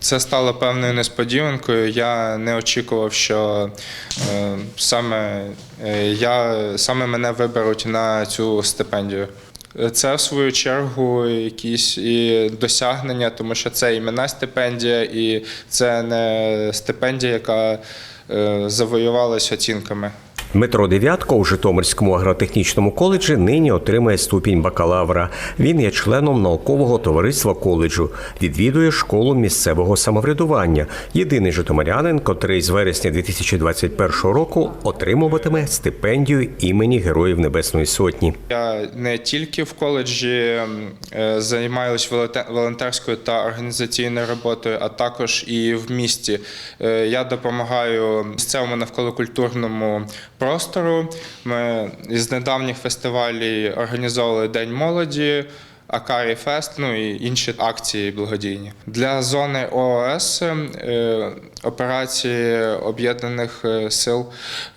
Це стало певною несподіванкою. Я не очікував, що е, саме, е, я, саме мене виберуть на цю стипендію. Це в свою чергу якісь і досягнення, тому що це іменна стипендія, і це не стипендія, яка е, завоювалася оцінками. Дмитро Дев'ятко у Житомирському агротехнічному коледжі нині отримує ступінь бакалавра. Він є членом наукового товариства коледжу, відвідує школу місцевого самоврядування. Єдиний житомирянин, котрий з вересня 2021 року отримуватиме стипендію імені Героїв Небесної Сотні. Я не тільки в коледжі е, займаюся волонте- волонтерською та організаційною роботою, а також і в місті. Е, Я допомагаю місцевому навколокультурному простору. Ми із недавніх фестивалів організовували День молоді. Акарі Фест, ну і інші акції благодійні для зони ООС е, операції Об'єднаних е, Сил.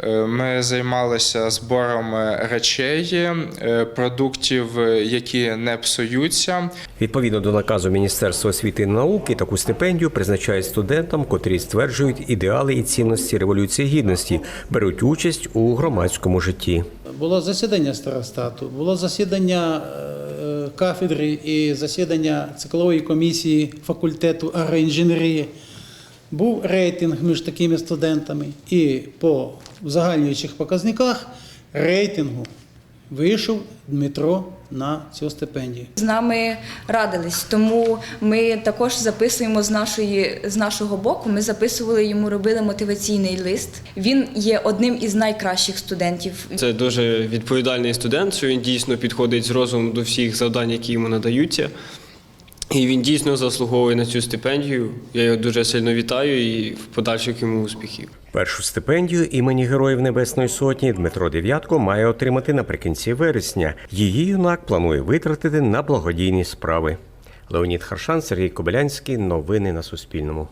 е, Ми займалися збором речей, продуктів, які не псуються. Відповідно до наказу Міністерства освіти і науки, таку стипендію призначають студентам, котрі стверджують ідеали і цінності революції гідності, беруть участь у громадському житті. Було засідання старостату, було засідання кафедри і засідання циклової комісії факультету агроінженерії. Був рейтинг між такими студентами, і по загальнюючих показниках рейтингу вийшов Дмитро на цю стипендію. З нами радились, тому ми також записуємо з нашої з нашого боку. Ми записували йому, робили мотиваційний лист. Він є одним із найкращих студентів. Це дуже відповідальний студент, що він дійсно підходить з розумом до всіх завдань, які йому надаються. І він дійсно заслуговує на цю стипендію. Я його дуже сильно вітаю і в подальших йому успіхів. Першу стипендію імені Героїв Небесної Сотні Дмитро Дев'ятко має отримати наприкінці вересня. Її юнак планує витратити на благодійні справи. Леонід Харшан, Сергій Кобилянський. Новини на Суспільному.